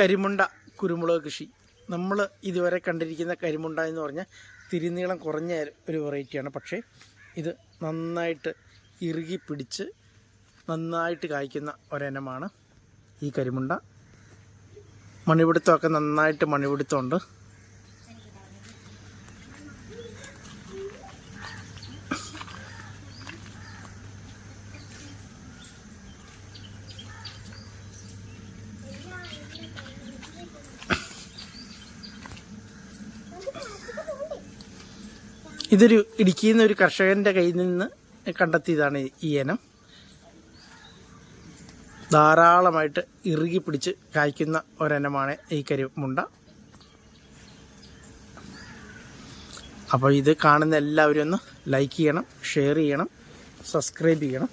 കരിമുണ്ട കുരുമുളക് കൃഷി. നമ്മൾ ഇതുവരെ കണ്ടിരിക്കുന്ന കരിമുണ്ട എന്ന് പറഞ്ഞാൽ തിരുനീളം കുറഞ്ഞ ഒരു വെറൈറ്റിയാണ് പക്ഷേ ഇത് നന്നായിട്ട് ഇറുകി പിടിച്ച് നന്നായിട്ട് കായ്ക്കുന്ന ഒരിനമാണ് ഈ കരിമുണ്ട. മണിപിടുത്തമൊക്കെ നന്നായിട്ട് മണിപിടുത്തമുണ്ട്. ഇതൊരു ഇടുക്കിയിൽ നിന്ന് ഒരു കർഷകന്റെ കയ്യിൽ നിന്ന് കണ്ടെത്തിയതാണ് ഈ ഇനം. ധാരാളമായിട്ട് ഇറുകി പിടിച്ച് കായ്ക്കുന്ന ഒരെനമാണ് ഈ കരിമുണ്ട. അപ്പോൾ ഇത് കാണുന്ന എല്ലാവരും ഒന്ന് ലൈക്ക് ചെയ്യണം ഷെയർ ചെയ്യണം സബ്സ്ക്രൈബ് ചെയ്യണം.